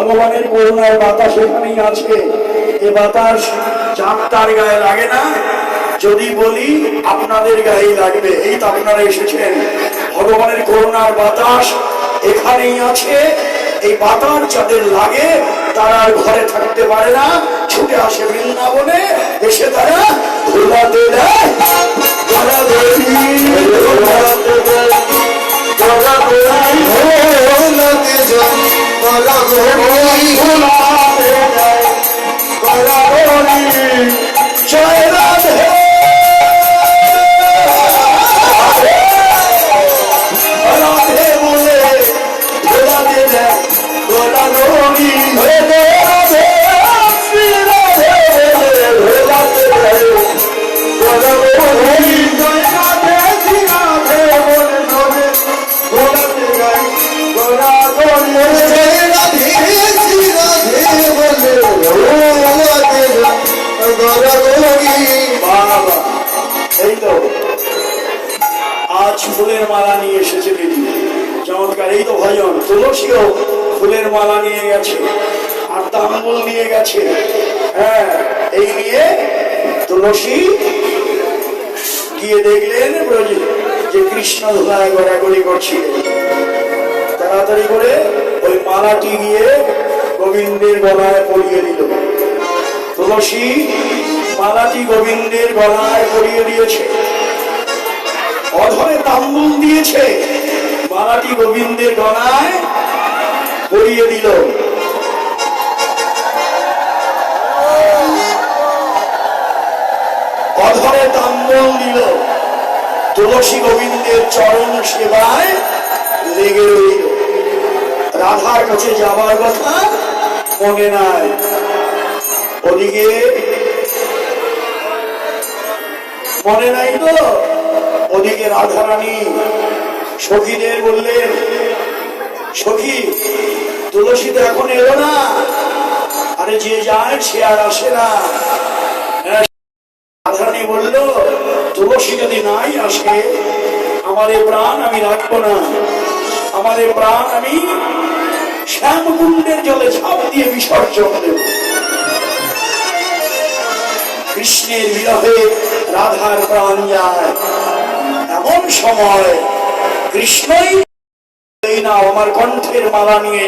ভগবানের করুণার বাতাস এখানেই আছে। এ বাতাস চাপ তার গায়ে লাগে না। যদি বলি আপনাদের গায়েই লাগবে, এই তো আপনারা এসেছেন। ভগবানের করুণার বাতাস এখানেই আছে। এই বাতাস যাদের লাগে, তারা আর ঘরে থাকতে পারে না। ছুটে আসে বৃন্দাবনে, এসে ভোলি দেয়, ঘোরাঘুরি, জয় এই তো। আজ ফুলের মালা নিয়ে এসেছে দিদি। চমৎকার, এই তো ভজন। তুলসীও ফুলের মালা নিয়ে গেছে, আর তাম্বুল নিয়ে গেছে। হ্যাঁ এই নিয়ে তুলসী গিয়ে দেখলেন যে কৃষ্ণ ধুলায় গড়াগড়ি করছিল তাড়াতাড়ি করে ওই মালাটি গিয়ে গোবিন্দের গলায় পরিয়ে দিল। তুলসী মালাটি গোবিন্দের গলায় পরিয়ে দিয়েছে। অধরে তাম্বুল দিয়েছে। মালাটি গোবিন্দের গলায় পরিয়ে দিল। অধরে তাম্বুল দিল। তুলসী গোবিন্দের চরণ সেবায় লেগে রইল। রাধার কাছে যাবার কথা মনে নাই। ওদিকে মনে নাই তো? ওদিকে রাধারানী সখীদের বললেন সখী তুলসী তো এখন এলো না? আরে যে যায় সে আর আসে না। হ্যাঁ, রাধারানী বলল তুলসী যদি নাই আসে আমার প্রাণ আমি রাখব না। আমার প্রাণ আমি শ্যামকুণ্ডের জলে ঝাঁপ দিয়ে বিসর্জন দেব। কৃষ্ণের বিরহে রাধার প্রাণ যায়। এমন সময় কৃষ্ণই না আমার কণ্ঠের মালা নিয়ে